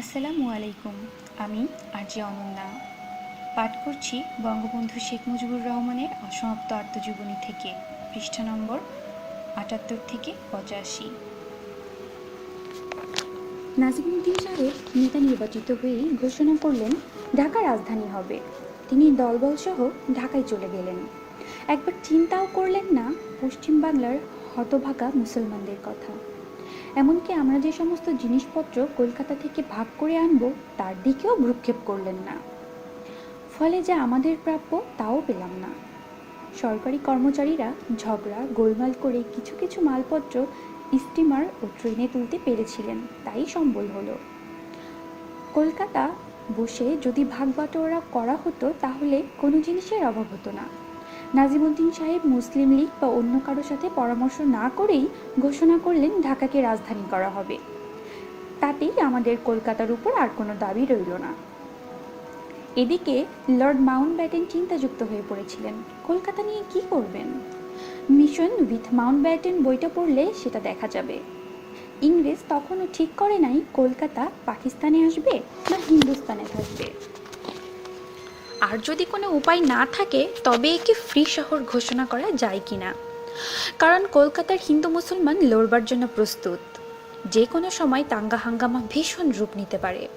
আসসালামু আলাইকুম, আমি আরজি অনন্যা পাঠ করছি বঙ্গবন্ধু শেখ মুজিবুর রহমানের অসমাপ্ত আত্মজীবনী থেকে, পৃষ্ঠা নম্বর আটাত্তর থেকে পঁচাশি। নাজিমুদ্দিন সাহেব নেতা নির্বাচিত হয়েই ঘোষণা করলেন ঢাকা রাজধানী হবে। তিনি দলবলসহ ঢাকায় চলে গেলেন। একবার চিন্তাও করলেন না পশ্চিমবাংলার হতভাগা মুসলমানদের কথা। এমনকি আমরা যে সমস্ত জিনিসপত্র কলকাতা থেকে ভাগ করে আনব, তার দিকেও ভ্রুক্ষেপ করলেন না। ফলে যা আমাদের প্রাপ্য, তাও পেলাম না। সরকারি কর্মচারীরা ঝগড়া, গোলমাল করে কিছু কিছু মালপত্র, স্টিমার ও ট্রেনে তুলতে পেরেছিলেন, তাই সম্বল হলো। কলকাতা বসে যদি ভাগ বাটোয়ারা করা হতো, তাহলে কোনো জিনিসের অভাব হতো না। নাজিমুদ্দিন সাহেব মুসলিম লীগ বা অন্য কারোর সাথে পরামর্শ না করেই ঘোষণা করলেন ঢাকাকে রাজধানী করা হবে। তাতেই আমাদের কলকাতার উপর আর কোনো দাবি রইল না। এদিকে লর্ড মাউন্ট ব্যাটেন চিন্তাযুক্ত হয়ে পড়েছিলেন। কলকাতা নিয়ে কি করবেন? মিশন উইথ মাউন্ট ব্যাটেন বইটা পড়লে সেটা দেখা যাবে। ইংরেজ তখনও ঠিক করে নাই কলকাতা পাকিস্তানে আসবে না হিন্দুস্তানে থাকবে। আর যদি কোনো উপায় না থাকে, তবে একে ফ্রি শহর ঘোষণা করা যায় কি না কারণ কলকাতার হিন্দু মুসলমান লড়বার জন্য প্রস্তুত। যে কোনো সময় দাঙ্গা হাঙ্গামা ভীষণ রূপ নিতে পারে।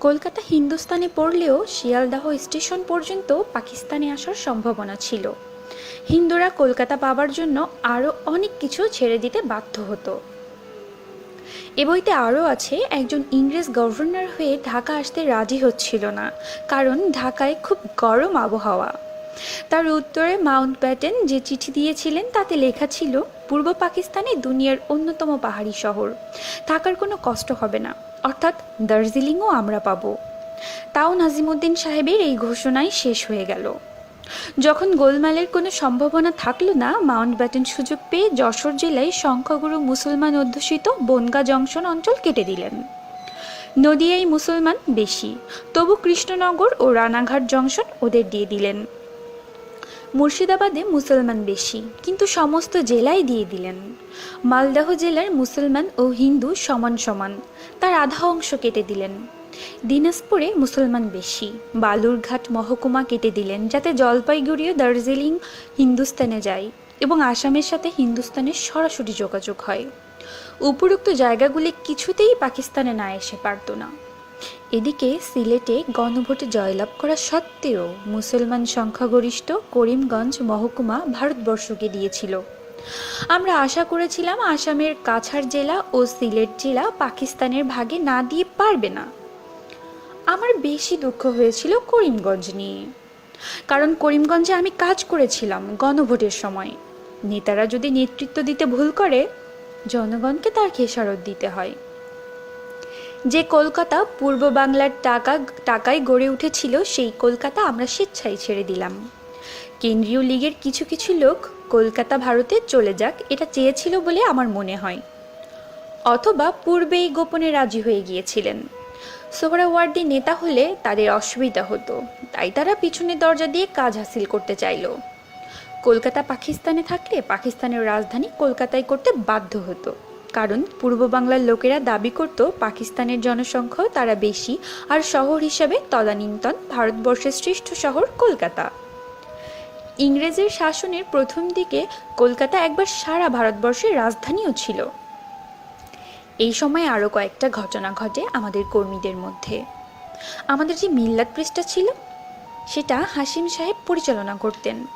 কলকাতা হিন্দুস্তানে পড়লেও শিয়ালদাহ স্টেশন পর্যন্ত পাকিস্তানে আসার সম্ভাবনা ছিল। হিন্দুরা কলকাতা পাবার জন্য আরও অনেক কিছু ছেড়ে দিতে বাধ্য হতো। এ বইতে আরও আছে, একজন ইংরেজ গভর্নর হয়ে ঢাকা আসতে রাজি হচ্ছিল না, কারণ ঢাকায় খুব গরম আবহাওয়া। তার উত্তরে মাউন্ট ব্যাটেন যে চিঠি দিয়েছিলেন, তাতে লেখা ছিল, পূর্ব পাকিস্তানে দুনিয়ার অন্যতম পাহাড়ি শহর। থাকার কোনো কষ্ট হবে না। অর্থাৎ দার্জিলিংও আমরা পাবো। তাও নাজিমুদ্দিন সাহেবের এই ঘোষণাই শেষ হয়ে গেল। যখন গোলমালের কোনো সম্ভাবনা থাকল না, মাউন্ট ব্যাটেন সুযোগ পেয়ে যশোর জেলায় সংখ্যাগুরু মুসলমান অধ্যুষিত বনগা জংশন অঞ্চল কেটে দিলেন। নদিয়ায় মুসলমান বেশি, তবু কৃষ্ণনগর ও রানাঘাট জংশন ওদের দিয়ে দিলেন। মুর্শিদাবাদে মুসলমান বেশি, কিন্তু সমস্ত জেলায় দিয়ে দিলেন। মালদহ জেলার মুসলমান ও হিন্দু সমান সমান, তার আধা অংশ কেটে দিলেন। দিনাজপুরে মুসলমান বেশি। বালুরঘাট মহকুমা কেটে দিলেন যাতে জলপাইগুড়ি ও দার্জিলিং হিন্দুস্তানে যায় এবং আসামের সাথে হিন্দুস্তানের সরাসরি যোগাযোগ হয়। উপরোক্ত জায়গাগুলি কিছুতেই পাকিস্তানে না এসে পারত না। এদিকে সিলেটে গণভোটে জয়লাভ করা সত্ত্বেও মুসলমান সংখ্যাগরিষ্ঠ করিমগঞ্জ মহকুমা ভারতবর্ষকে দিয়েছিল। আমরা আশা করেছিলাম আসামের কাছাড় জেলা ও সিলেট জেলা পাকিস্তানের ভাগে না দিয়ে পারবে না। আমার বেশি দুঃখ হয়েছিল করিমগঞ্জ নিয়ে। কারণ করিমগঞ্জে আমি কাজ করেছিলাম গণভোটের সময়। নেতারা যদি নেতৃত্ব দিতে ভুল করে, জনগণকে তার খেসারত দিতে হয়। যে কলকাতা পূর্ব বাংলার টাকা, টাকায় গড়ে উঠেছিল, সেই কলকাতা আমরা স্বেচ্ছায় ছেড়ে দিলাম। কেন্দ্রীয় লীগের কিছু কিছু লোক কলকাতা ভারতে চলে যাক, এটা চেয়েছিল বলে আমার মনে হয়। অথবা পূর্বেই গোপনে রাজি হয়ে গিয়েছিলেন। সোহরাওয়ার্দী নেতা হলে তাদের অসুবিধা হতো, তাই তারা পিছনের দরজা দিয়ে কাজ হাসিল করতে চাইল। কলকাতা পাকিস্তানে থাকলে পাকিস্তানের রাজধানী কলকাতায় করতে বাধ্য হতো, কারণ পূর্ব বাংলার লোকেরা দাবি করত পাকিস্তানের জনসংখ্যাও তারা বেশি আর শহর হিসাবে তদানীন্তন ভারতবর্ষের শ্রেষ্ঠ শহর কলকাতা। ইংরেজের শাসনের প্রথম দিকে কলকাতা একবার সারা ভারতবর্ষের রাজধানীও ছিল। এই সময় আরও কয়েকটা ঘটনা ঘটে আমাদের কর্মীদের মধ্যে। আমাদের যে মিল্লাত পৃষ্ঠা ছিল, সেটা হাসিম সাহেব পরিচালনা করতেন।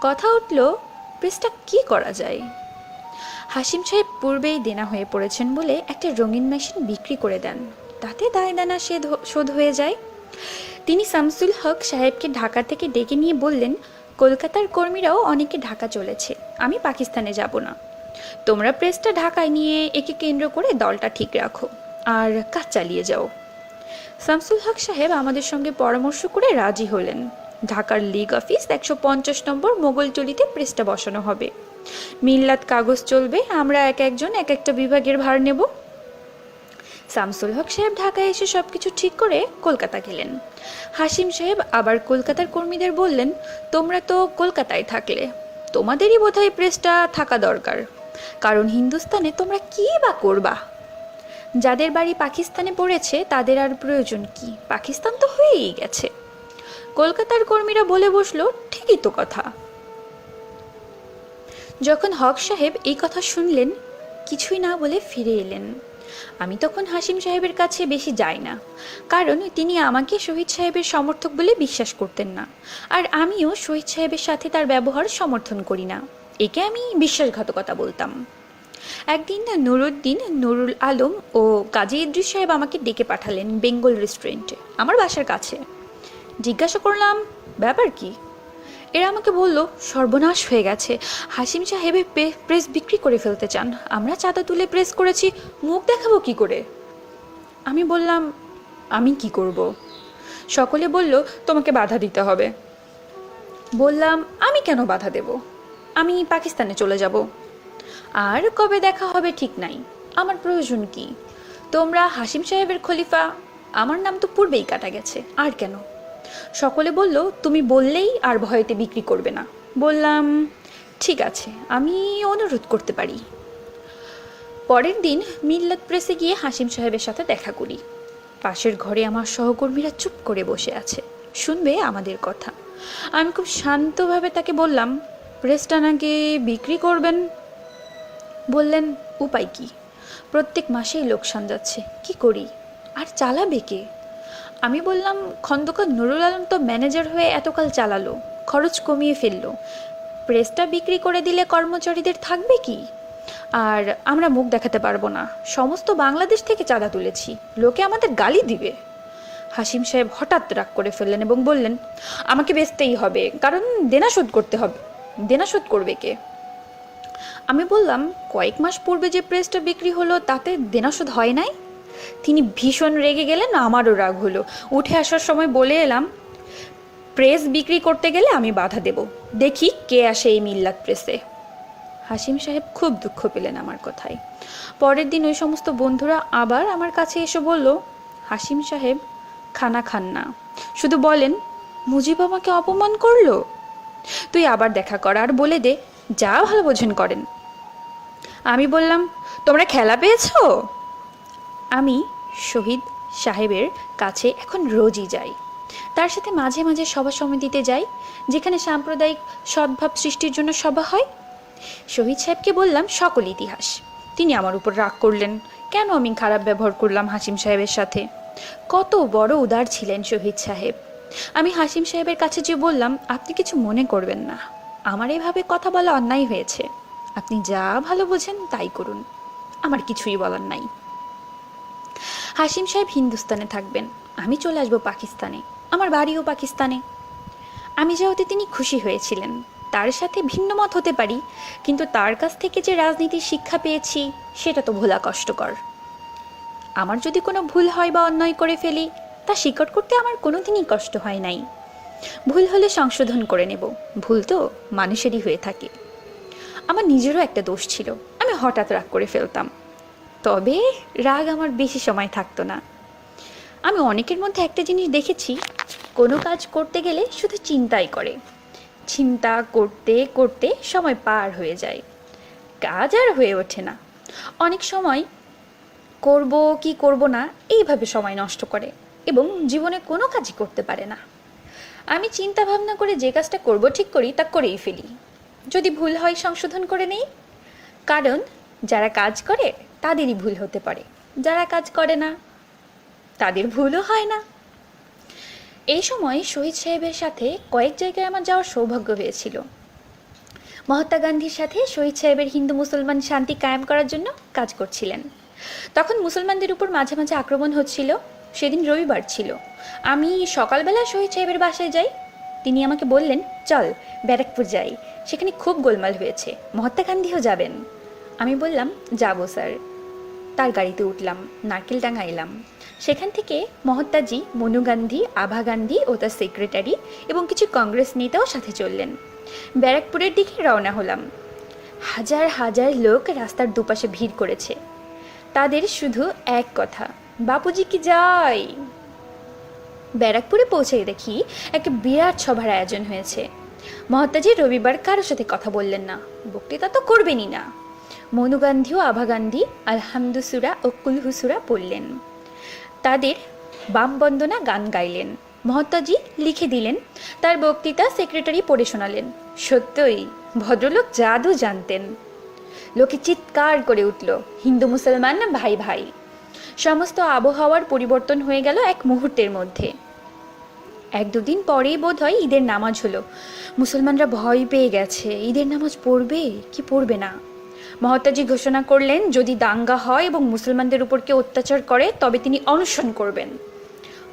কথা উঠল পৃষ্ঠা কি করা যায়? হাসিম সাহেব পূর্বেই দেনা হয়ে পড়েছেন বলে একটা রঙিন মেশিন বিক্রি করে দেন। তাতে দায় দানা সেদ শোধ হয়ে যায়। তিনি শামসুল হক সাহেবকে ঢাকা থেকে ডেকে নিয়ে বললেন, কলকাতার কর্মীরাও অনেকে ঢাকা চলেছে, আমি পাকিস্তানে যাব না। তোমরা প্রেসটা ঢাকায় নিয়ে একে কেন্দ্র করে দলটা ঠিক রাখো আর কাজ চালিয়ে যাও। শামসুল হক সাহেব আমাদের সঙ্গে পরামর্শ করে রাজি হলেন। ঢাকার লিগ অফিস একশো পঞ্চাশ নম্বর মোগলটলিতে প্রেসটা বসানো হবে। মিল্লাত কাগজ চলবে, আমরা এক একজন এক একটা বিভাগের ভার নেব। শামসুল হক সাহেব ঢাকায় এসে সব কিছু ঠিক করে কলকাতা গেলেন। হাসিম সাহেব আবার কলকাতার কর্মীদের বললেন, তোমরা তো কলকাতায় থাকলে, তোমাদেরই বোধহয় প্রেসটা থাকা দরকার। কারণ হিন্দুস্তানে তোমরা কী বা করবা? যাদের বাড়ি পাকিস্তানে পড়েছে, তাদের আর প্রয়োজন কি? পাকিস্তান তো হয়েই গেছে। কলকাতার কর্মীরা বলে বসল, ঠিকই তো কথা। যখন হক সাহেব এই কথা শুনলেন, কিছুই না বলে ফিরে এলেন। আমি তখন হাসিম সাহেবের কাছে বেশি যাই না, কারণ তিনি আমাকে শহীদ সাহেবের সমর্থক বলে বিশ্বাস করতেন না, আর আমিও শহীদ সাহেবের সাথে তার ব্যবহার সমর্থন করি না। একে আমি বিশ্বাসঘাতকতা বলতাম। একদিন নুরুদ্দিন, নুরুল আলম ও কাজী ইদ্রিস সাহেব আমাকে ডেকে পাঠালেন বেঙ্গল রেস্টুরেন্টে, আমার বাসার কাছে। জিজ্ঞাসা করলাম, ব্যাপার কি? এরা আমাকে বলল, সর্বনাশ হয়ে গেছে। হাসিম সাহেবে প্রেস বিক্রি করে ফেলতে চান। আমরা চাঁদা তুলে প্রেস করেছি, মুখ দেখাবো কি করে? আমি বললাম, আমি কি করব? সকলে বলল, তোমাকে বাধা দিতে হবে। বললাম, আমি কেন বাধা দেব? আমি পাকিস্তানে চলে যাব। আর কবে দেখা হবে ঠিক নাই। আমার প্রয়োজন কি? তোমরা হাসিম সাহেবের খলিফা, আমার নাম তো পূর্বেই কাটা গেছে, আর কেন? সকলে বলল, তুমি বললেই আর ভয়েতে বিক্রি করবে না। বললাম, ঠিক আছে, আমি অনুরোধ করতে পারি। পরের দিন মিল্লাত প্রেসে গিয়ে হাসিম সাহেবের সাথে দেখা করি। পাশের ঘরে আমার সহকর্মীরা চুপ করে বসে আছে। শুনবে আমাদের কথা। আমি খুব শান্তভাবে তাকে বললাম প্রেসটা নাকি বিক্রি করবেন? বললেন, উপায় কি? প্রত্যেক মাসেই লোকসান যাচ্ছে, কি করি? আর চালাবে কে? আমি বললাম, খন্দকার নুরুল আলম তো ম্যানেজার হয়ে এতকাল চালালো, খরচ কমিয়ে ফেলল। প্রেসটা বিক্রি করে দিলে কর্মচারীদের থাকবে কি? আর আমরা মুখ দেখাতে পারব না, সমস্ত বাংলাদেশ থেকে চাঁদা তুলেছি, লোকে আমাদের গালি দিবে। হাসিম সাহেব হঠাৎ রাগ করে ফেললেন এবং বললেন, আমাকে বেচতেই হবে, কারণ দেনা শোধ করতে হবে। দেনা শোধ করবে কে? আমি বললাম, কয়েক মাস পূর্বে যে প্রেসটা বিক্রি হলো, তাতে দেনা শোধ হয় নাই? তিনি ভীষণ রেগে গেলেন, আমারও রাগ হলো। উঠে আসার সময় বলে এলাম, প্রেস বিক্রি করতে গেলে আমি বাধা দেব। দেখি কে আসে এই মিল্লাত প্রেসে। হাসিম সাহেব খুব দুঃখ পেলেন আমার কথায়। পরের দিন ওই সমস্ত বন্ধুরা আবার আমার কাছে এসে বলল হাসিম সাহেব, খানা খান না। শুধু বলেন, মুজিব আমাকে অপমান করল? তুই আবার দেখা কর আর বলে দে, যা ভালো বোঝেন করেন। আমি বললাম, তোমরা খেলা পেয়েছ? আমি শহীদ সাহেবের কাছে এখন রোজই যাই। তার সাথে মাঝে মাঝে সভা সমিতিতে যাই, যেখানে সাম্প্রদায়িক সদ্ভাব সৃষ্টির জন্য সভা হয়। শহীদ সাহেবকে বললাম, সকল ইতিহাস, তিনি আমার উপর রাগ করলেন। কেন আমি খারাপ ব্যবহার করলাম হাসিম সাহেবের সাথে? কত বড় উদার ছিলেন শহীদ সাহেব। আমি হাসিম সাহেবের কাছে যে বললাম, আপনি কিছু মনে করবেন না। আমার এভাবে কথা বলা অন্যায় হয়েছে। আপনি যা ভালো বোঝেন, তাই করুন। আমার কিছুই বলার নাই। হাসিম সাহেব হিন্দুস্তানে থাকবেন। আমি চলে আসব পাকিস্তানে। আমার বাড়িও পাকিস্তানে। আমি যাওয়াতে তিনি খুশি হয়েছিলেন, তার সাথে ভিন্ন মত হতে পারি, কিন্তু তার কাছ থেকে যে রাজনীতির শিক্ষা পেয়েছি, সেটা তো ভোলা কষ্টকর। আমার যদি কোনো ভুল হয় বা অন্যায় করে ফেলি তা স্বীকার করতে আমার কোনোদিনই কষ্ট হয় নাই। ভুল হলে সংশোধন করে নেব। ভুল তো মানুষেরই হয়ে থাকে। আমার নিজেরও একটা দোষ ছিল। আমি হঠাৎ রাগ করে ফেলতাম। তবে রাগ আমার বেশি সময় থাকতো না। আমি অনেকের মধ্যে একটা জিনিস দেখেছি, কোনো কাজ করতে গেলে শুধু চিন্তাই করে। চিন্তা করতে করতে সময় পার হয়ে যায়। কাজ আর হয়ে ওঠে না। অনেক সময় করব কি করব না, এইভাবে সময় নষ্ট করে। এবং জীবনে কোনো কাজই করতে পারে না। আমি চিন্তা ভাবনা করে যে কাজটা করব ঠিক করি, তা করেই ফেলি। যদি ভুল হয় সংশোধন করে নেই? কারণ, যারা কাজ করে, তাদেরই ভুল হতে পারে। যারা কাজ করে না, তাদের ভুলও হয় না। এই সময় শহীদ সাহেবের সাথে কয়েক জায়গায় আমার যাওয়ার সৌভাগ্য হয়েছিল। মহাত্মা গান্ধীর সাথে শহীদ সাহেবের হিন্দু মুসলমান শান্তি কায়েম করার জন্য কাজ করছিলেন। তখন মুসলমানদের উপর মাঝে মাঝে আক্রমণ হচ্ছিল। সেদিন রবিবার ছিল। আমি সকালবেলা শহীদ সাহেবের বাসায় যাই। তিনি আমাকে বললেন, চল, ব্যারাকপুর যাই। সেখানে খুব গোলমাল হয়েছে। মহাত্মা গান্ধীও যাবেন। আমি বললাম, যাব, স্যার। তার গাড়িতে উঠলাম নারকেলডাঙ্গা এলাম। সেখান থেকে মহাত্মাজি মনু গান্ধী, আভা গান্ধী ও তার সেক্রেটারি এবং কিছু কংগ্রেস নেতাও সাথে চললেন। ব্যারাকপুরের দিকে রওনা হলাম। হাজার হাজার লোক রাস্তার দুপাশে ভিড় করেছে। তাদের শুধু এক কথা বাপুজি কি যাই ব্যারাকপুরে পৌঁছে দেখি একটা বিরাট সভার আয়োজন হয়েছে। মহাত্মাজি রবিবার কারোর সাথে কথা বললেন না। বক্তৃতা তো করবেনই না। মনু গান্ধী ও আভা গান্ধী আলহামদুসুরা ও কুলহুসুরা পড়লেন। তাদের বাম বন্দনা গান গাইলেন। মহাত্মাজি লিখে দিলেন, তার বক্তৃতা সেক্রেটারি পড়ে শোনালেন। সত্যই, ভদ্রলোক জাদু জানতেন। লোকে চিৎকার করে উঠল, হিন্দু মুসলমান ভাই ভাই। সমস্ত আবহাওয়ার পরিবর্তন হয়ে গেল এক মুহূর্তের মধ্যে। এক দুদিন পরেই বোধ হয় ঈদের নামাজ হলো। মুসলমানরা ভয় পেয়ে গেছে, ঈদের নামাজ পড়বে কি পড়বে না? মহাত্মাজি ঘোষণা করলেন, যদি দাঙ্গা হয় এবং মুসলমানদের উপর কেউ অত্যাচার করে, তবে তিনি অনশন করবেন।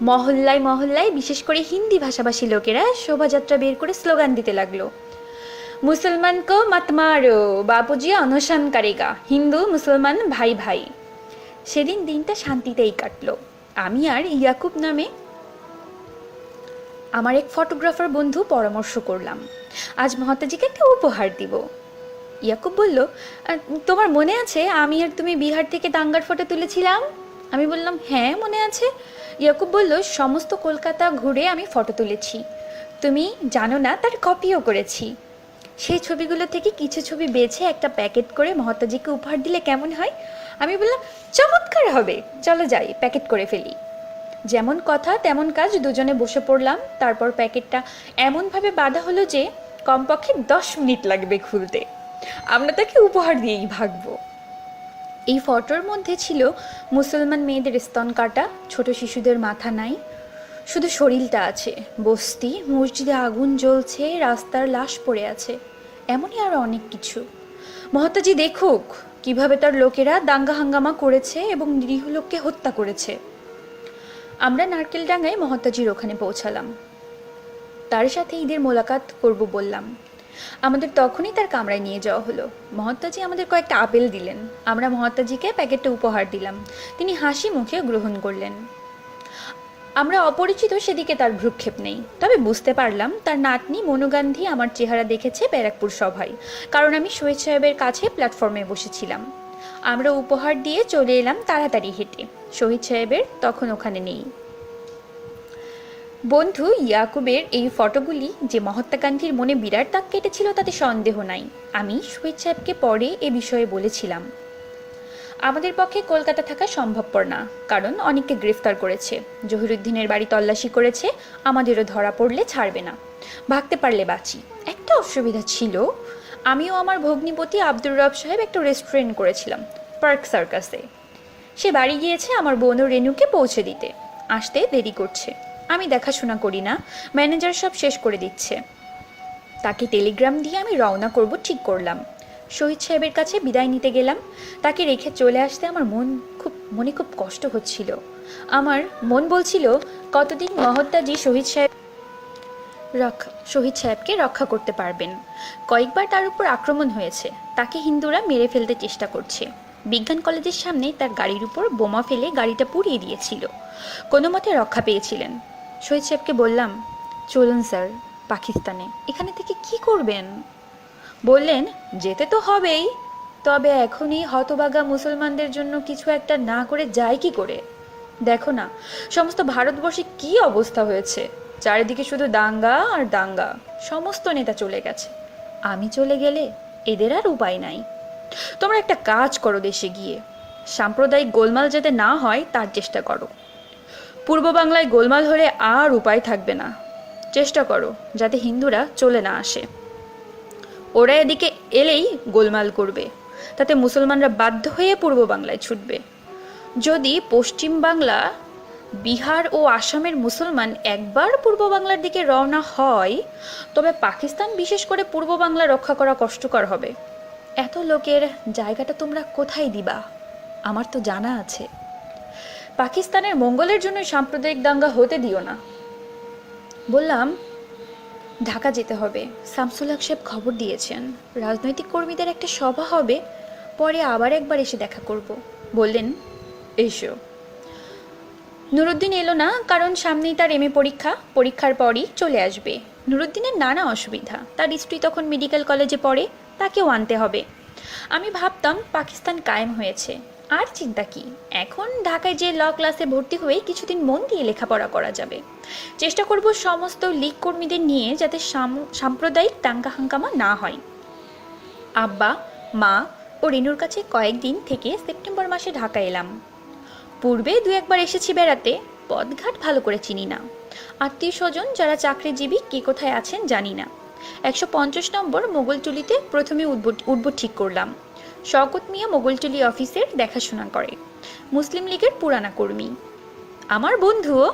মহল্লায় মহল্লায়, বিশেষ করে হিন্দি ভাষাভাষী লোকেরা শোভাযাত্রা বের করে স্লোগান দিতে লাগল। মুসলমান কো মত বাপুজি অনশন হিন্দু, মুসলমান ভাই ভাই। সেদিন দিনটা শান্তিতেই কাটলো। আমি আর ইয়াকুব নামে আমার এক ফটোগ্রাফার বন্ধু পরামর্শ করলাম, আজ মহাতাজিকে একটা উপহার দিব। ইয়াকুব বলল তোমার মনে আছে আমি আর তুমি বিহার থেকে দাঙ্গার ফটো তুলেছিলাম? আমি বললাম হ্যাঁ মনে আছে। ইয়াকুব বলল, সমস্ত কলকাতা ঘুরে আমি ফটো তুলেছি। তুমি জানো না তার কপিও করেছি। সেই ছবিগুলো থেকে কিছু ছবি বেছে একটা প্যাকেট করে মহাত্মাজিকে উপহার দিলে কেমন হয়? আমি বললাম, চমৎকার হবে। চলো যাই, প্যাকেট করে ফেলি। যেমন কথা, তেমন কাজ, দুজনে বসে পড়লাম। তারপর প্যাকেটটা এমনভাবে বাঁধা হলো যে, কমপক্ষে দশ মিনিট লাগবে খুলতে। আমরা তাকে উপহার দিয়েই ভাগবো। এই ফটোর মধ্যে ছিল মুসলমান মেয়েদের স্তন কাটা, ছোট শিশুদের মাথা নাই, শুধু শরীরটা আছে, বস্তি, মসজিদে আগুন জ্বলছে, রাস্তার লাশ পড়ে আছে, এমনই আরও অনেক কিছু। মহাত্মাজি, দেখুক। কীভাবে তার লোকেরা দাঙ্গা হাঙ্গামা করেছে এবং নিরীহ লোককে হত্যা করেছে। আমরা নারকেলডাঙ্গায় মহাত্মাজির ওখানে পৌঁছালাম। তার সাথে ঈদের মোলাকাত করব বললাম। আমাদের তখনই তার কামরায় নিয়ে যাওয়া হলো। মহাত্মাজি আমাদের কয়েকটা আপেল দিলেন। আমরা মহাত্মাজিকে প্যাকেটটা উপহার দিলাম। তিনি হাসি মুখে গ্রহণ করলেন। আমরা অপরিচিত সেদিকে তার ভ্রুক্ষেপ নেই। তবে বুঝতে পারলাম তার নাতনি মনুগান্ধী আমার চেহারা দেখেছে ব্যারাকপুর সভায়, কারণ আমি শহীদ সাহেবের কাছে প্ল্যাটফর্মে বসেছিলাম। আমরা উপহার দিয়ে চলে এলাম তাড়াতাড়ি হেঁটে। শহীদ সাহেবের তখন ওখানে নেই। বন্ধু ইয়াকুবের এই ফটোগুলি যে মহাত্মা গান্ধীর মনে বিরাট দাগ কেটেছিল তাতে সন্দেহ নাই। আমি শহীদ সাহেবকে পরে এ বিষয়ে বলেছিলাম। আমাদের পক্ষে কলকাতা থাকা সম্ভবপর না, কারণ অনেককে গ্রেফতার করেছে। জহিরুদ্দিনের বাড়ি তল্লাশি করেছে, আমাদেরও ধরা পড়লে ছাড়বে না। ভাগতে পারলে বাঁচি। একটা অসুবিধা ছিল, আমিও আমার ভগ্নিপতি আব্দুর রব সাহেব একটা রেস্টুরেন্ট করেছিলাম, পার্ক সার্কাসে। সে বাড়ি গিয়েছে আমার বোন রেনুকে পৌঁছে দিতে। আসতে দেরি করছে। আমি দেখাশোনা করি না, ম্যানেজার সব শেষ করে দিচ্ছে। তাকে টেলিগ্রাম দিয়ে আমি রওনা করব ঠিক করলাম। শহীদ সাহেবের কাছে বিদায় নিতে গেলাম। তাকে রেখে চলে আসতে আমার মন খুব, মনে খুব কষ্ট হচ্ছিল। আমার মন বলছিল, কতদিন মহত্তাজি শহীদ সাহেব রক্ষা, শহীদ সাহেবকে রক্ষা করতে পারবেন। কয়েকবার তার উপর আক্রমণ হয়েছে। তাকে হিন্দুরা মেরে ফেলতে চেষ্টা করছে। বিজ্ঞান কলেজের সামনে তার গাড়ির উপর বোমা ফেলে গাড়িটা পুড়িয়ে দিয়েছিল। কোনো মতে রক্ষা পেয়েছিলেন। শহীদ সাহেবকে বললাম, চলুন স্যার, পাকিস্তানে। এখানে থেকে কি করবেন? বললেন, যেতে তো হবেই। তবে এখনই হতবাগা মুসলমানদের জন্য কিছু একটা না করে যায় কি করে? দেখো না, সমস্ত ভারতবর্ষে কি অবস্থা হয়েছে? চারিদিকে শুধু দাঙ্গা আর দাঙ্গা, সমস্ত নেতা চলে গেছে। আমি চলে গেলে এদের আর উপায় নাই। তোমরা একটা কাজ করো দেশে গিয়ে। সাম্প্রদায়িক গোলমাল যাতে না হয়, তার চেষ্টা করো। পূর্ব বাংলায় গোলমাল হলে আর উপায় থাকবে না। চেষ্টা করো, যাতে হিন্দুরা চলে না আসে। ওরা এদিকে এলেই গোলমাল করবে। তাতে মুসলমানরা বাধ্য হয়ে পূর্ব বাংলায় ছুটবে। যদি পশ্চিম বাংলা, বিহার ও আসামের মুসলমান একবার পূর্ব বাংলার দিকে রওনা হয়, তবে পাকিস্তান বিশেষ করে পূর্ব বাংলা রক্ষা করা কষ্টকর হবে। এত লোকের জায়গাটা তোমরা কোথায় দিবা? আমার তো জানা আছে। পাকিস্তানের মঙ্গলের জন্য সাম্প্রদায়িক দাঙ্গা হতে দিও না। বললাম ঢাকা যেতে হবে। শামসুল হক সাহেব খবর দিয়েছেন। রাজনৈতিক কর্মীদের একটা সভা হবে। পরে আবার একবার এসে দেখা করব। বললেন, এসো। নুরুদ্দিন এলো না, কারণ সামনেই তার এমএ পরীক্ষা। পরীক্ষার পরই চলে আসবে। নুরুদ্দিনের নানা অসুবিধা। তার স্ত্রী তখন মেডিকেল কলেজে পড়ে, তাকেও আনতে হবে। আমি ভাবতাম পাকিস্তান কায়েম হয়েছে। আর চিন্তা কি? এখন ঢাকায় যে ল ক্লাসে ভর্তি হয়ে কিছুদিন মন দিয়ে লেখাপড়া করা যাবে। চেষ্টা করব সমস্ত লীগ কর্মীদের নিয়ে যাতে সাম- সাম্প্রদায়িক দাঙ্গা হাঙ্গামা না হয়। আব্বা, মা ও রেনুর কাছে কয়েকদিন থেকে সেপ্টেম্বর মাসে ঢাকা এলাম। পূর্বে দু একবার এসেছি বেড়াতে, পথঘাট ভালো করে চিনি না। আত্মীয় স্বজন যারা চাকরিজীবী, কে কোথায় আছেন জানি না। একশো পঞ্চাশ নম্বর মোগলটুলিতে প্রথমে উঠব ঠিক করলাম। শওকত মিয়া মোগলটুলি অফিসের দেখাশোনা করে। মুসলিম লীগের পুরানা কর্মী। আমার বন্ধুও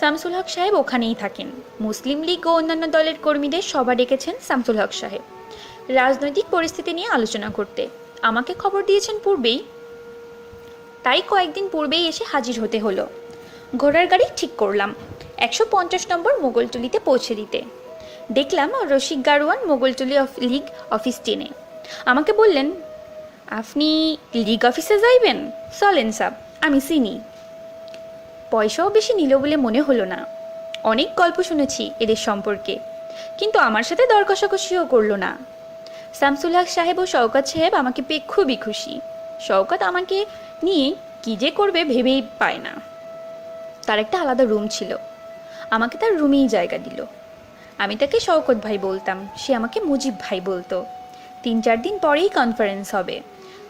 শামসুল হক সাহেব ওখানেই থাকেন। মুসলিম লীগ ও অন্যান্য দলের কর্মীদের সভা ডেকেছেন শামসুল হক সাহেব। রাজনৈতিক পরিস্থিতি নিয়ে আলোচনা করতে। আমাকে খবর দিয়েছেন পূর্বেই। তাই কয়েকদিন পূর্বেই এসে হাজির হতে হলো। ঘোড়ার গাড়ি ঠিক করলাম। একশো পঞ্চাশ নম্বর মোগলটুলিতে পৌঁছে দিতে। দেখলাম রসিক গারোয়ান মোগলটুলি লীগ অফিস টেনে। আমাকে বললেন আপনি লীগ অফিসে যাইবেন? চলেন সাব, আমি চিনি। পয়সাও বেশি নিল বলে মনে হলো না। অনেক গল্প শুনেছি এদের সম্পর্কে, কিন্তু আমার সাথে দর কষাকষিও করল না। শামসুল হক সাহেব ও শওকত সাহেব আমাকে পেয়ে খুবই খুশি। শওকত আমাকে নিয়ে কি যে করবে ভেবেই পায় না। তার একটা আলাদা রুম ছিল। আমাকে তার রুমেই জায়গা দিল। আমি তাকে শওকত ভাই বলতাম, সে আমাকে মুজিব ভাই বলতো। তিন চার দিন পরেই কনফারেন্স হবে।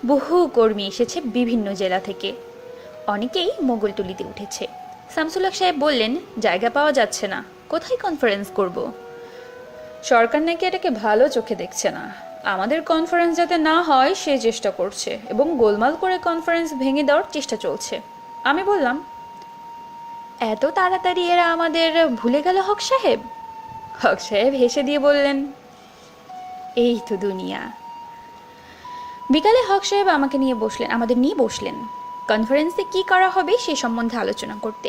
বহু কর্মী এসেছে বিভিন্ন জেলা থেকে। অনেকেই মোগলটুলিতে উঠেছে। শামসুল হক সাহেব বললেন, জায়গা পাওয়া যাচ্ছে না। কোথায় কনফারেন্স করব? সরকার নাকি এটাকে ভালো চোখে দেখছে না। আমাদের কনফারেন্স যাতে না হয়, সে চেষ্টা করছে এবং গোলমাল করে কনফারেন্স ভেঙে দেওয়ার চেষ্টা চলছে। আমি বললাম, এত তাড়াতাড়ি এরা আমাদের ভুলে গেল হক সাহেব? হক সাহেব হেসে দিয়ে বললেন, এই তো দুনিয়া। বিকালে হক সাহেব আমাকে নিয়ে বসলেন, আমাদের নিয়ে বসলেন। কনফারেন্সে কি করা হবে সে সম্বন্ধে আলোচনা করতে।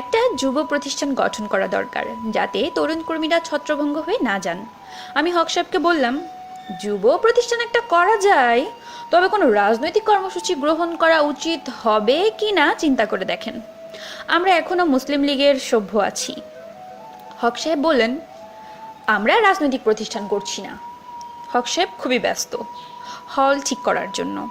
একটা যুব প্রতিষ্ঠান গঠন করা দরকার, যাতে তরুণ কর্মীরা ছত্রভঙ্গ হয়ে না যান। আমি হক সাহেবকে বললাম, যুব প্রতিষ্ঠান একটা করা যায়, তবে কোনো রাজনৈতিক কর্মসূচি গ্রহণ করা উচিত হবে কি না চিন্তা করে দেখেন। আমরা এখনও মুসলিম লীগের সভ্য আছি। হক সাহেব বললেন, আমরা রাজনৈতিক প্রতিষ্ঠান করছি না। হক সাহেব খুবই ব্যস্ত। হল ঠিক করার জন্য।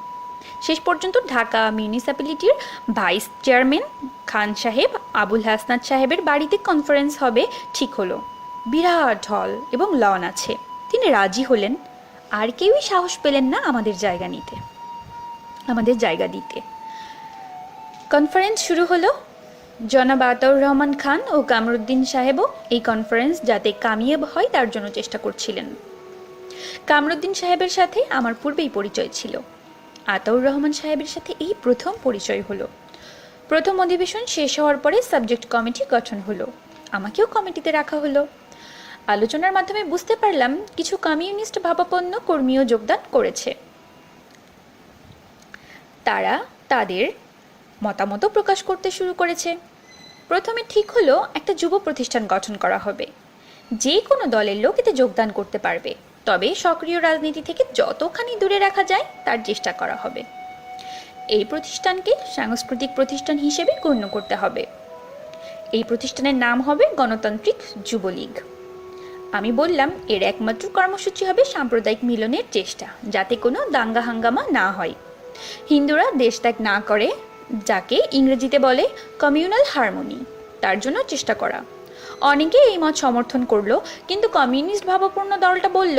শেষ পর্যন্ত ঢাকা মিউনিসিপ্যালিটির ভাইস চেয়ারম্যান খান সাহেব, আবুল হাসনাত সাহেবের বাড়িতে কনফারেন্স হবে ঠিক হলো। বিরাট হল এবং লন আছে। তিনি রাজি হলেন। আর কেউই সাহস পেলেন না আমাদের জায়গা নিতে। আমাদের জায়গা দিতে। কনফারেন্স শুরু হলো। জনাব আতাউর রহমান খান ও কামরুদ্দিন সাহেবও এই কনফারেন্স যাতে কামিয়াব হয় তার জন্য চেষ্টা করছিলেন। কামরুদ্দিন সাহেবের সাথে আমার পূর্বেই পরিচয় ছিল। আতাউর রহমান সাহেবের সাথে এই প্রথম পরিচয় হলো। প্রথম অধিবেশন শেষ হওয়ার পরে সাবজেক্ট কমিটি গঠন হলো। আমাকেও কমিটিতে রাখা হলো। আলোচনার মাধ্যমে বুঝতে পারলাম কিছু কমিউনিস্ট ভাবাপন্ন কর্মীও যোগদান করেছে। তারা তাদের মতামত প্রকাশ করতে শুরু করেছে। প্রথমে ঠিক হলো একটা যুব প্রতিষ্ঠান গঠন করা হবে। যে কোনো দলের লোক এতে যোগদান করতে পারবে। তবে সক্রিয় রাজনীতি থেকে যতখানি দূরে রাখা যায়, তার চেষ্টা করা হবে। এই প্রতিষ্ঠানকে সাংস্কৃতিক প্রতিষ্ঠান হিসেবে গণ্য করতে হবে। এই প্রতিষ্ঠানের নাম হবে গণতান্ত্রিক যুবলীগ। আমি বললাম, এর একমাত্র কর্মসূচি হবে সাম্প্রদায়িক মিলনের চেষ্টা, যাতে কোনো দাঙ্গা হাঙ্গামা না হয়। হিন্দুরা দেশ ত্যাগ না করে, যাকে ইংরেজিতে বলে কমিউনাল হারমোনি, তার জন্য চেষ্টা করা। অনেকে এই মত সমর্থন করল, কিন্তু কমিউনিস্ট ভাবাপূর্ণ দলটা বলল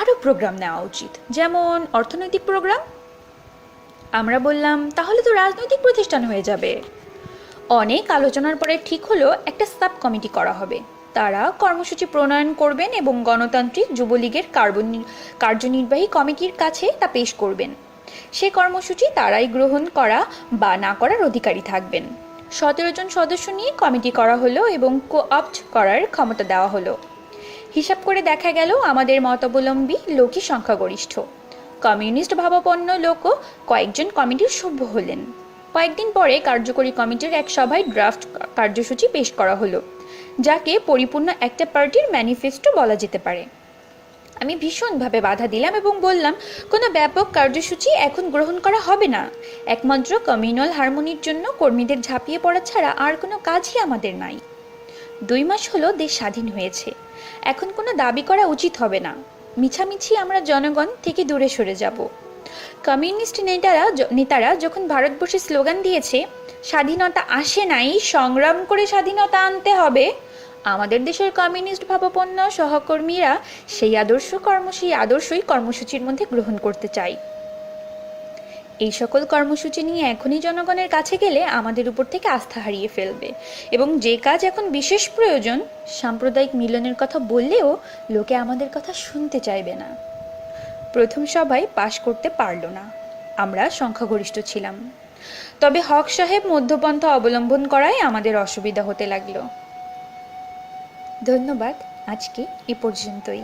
আরও প্রোগ্রাম নেওয়া উচিত, যেমন অর্থনৈতিক প্রোগ্রাম আমরা বললাম, তাহলে তো রাজনৈতিক প্রতিষ্ঠান হয়ে যাবে। অনেক আলোচনার পরে ঠিক হলো, একটা সাব কমিটি করা হবে। তারা কর্মসূচি প্রণয়ন করবেন এবং গণতান্ত্রিক যুবলীগের কার্যনির্বাহী কমিটির কাছে তা পেশ করবেন। সে কর্মসূচি তারাই গ্রহণ করা বা না করার অধিকারী থাকবেন। সতেরো জন সদস্য নিয়ে কমিটি করা হলো এবং কো অপ্ট করার ক্ষমতা দেওয়া হলো। হিসাব করে দেখা গেল, আমাদের মতাবলম্বী লোকই সংখ্যাগরিষ্ঠ। কমিউনিস্ট ভাবাপন্ন লোকও কয়েকজন কমিটির সভ্য হলেন। কয়েকদিন পরে কার্যকরী কমিটির এক সভায় ড্রাফট কার্যসূচি পেশ করা হলো, যাকে পরিপূর্ণ একটা পার্টির ম্যানিফেস্টো বলা যেতে পারে। আমি ভীষণভাবে বাধা দিলাম এবং বললাম, কোনো ব্যাপক কার্যসূচি এখন গ্রহণ করা হবে না। একমাত্র কমিউনাল হারমোনির জন্য কর্মীদের ঝাঁপিয়ে পড়া ছাড়া আর কোনো কাজই আমাদের নাই। দুই মাস হলো দেশ স্বাধীন হয়েছে। এখন কোনো দাবি করা উচিত হবে না। মিছামিছি আমরা জনগণ থেকে দূরে সরে যাব। কমিউনিস্ট নেতারা নেতারা যখন ভারতবর্ষে স্লোগান দিয়েছে, স্বাধীনতা আসে নাই, সংগ্রাম করে স্বাধীনতা আনতে হবে আমাদের দেশের কমিউনিস্ট ভাবাপন্ন সহকর্মীরা সেই আদর্শ কর্ম, সেই আদর্শই কর্মসূচির মধ্যে গ্রহণ করতে চাই এই সকল কর্মসূচি নিয়ে এখনই জনগণের কাছে গেলে আমাদের উপর থেকে আস্থা হারিয়ে ফেলবে এবং যে কাজ এখন বিশেষ প্রয়োজন, সাম্প্রদায়িক মিলনের কথা বললেও লোকে আমাদের কথা শুনতে চাইবে না। প্রথম সভায় পাশ করতে পারল না। আমরা সংখ্যাগরিষ্ঠ ছিলাম। তবে হক সাহেব মধ্যপন্থা অবলম্বন করায় আমাদের অসুবিধা হতে লাগল। ধন্যবাদ আজকে এ পর্যন্তই।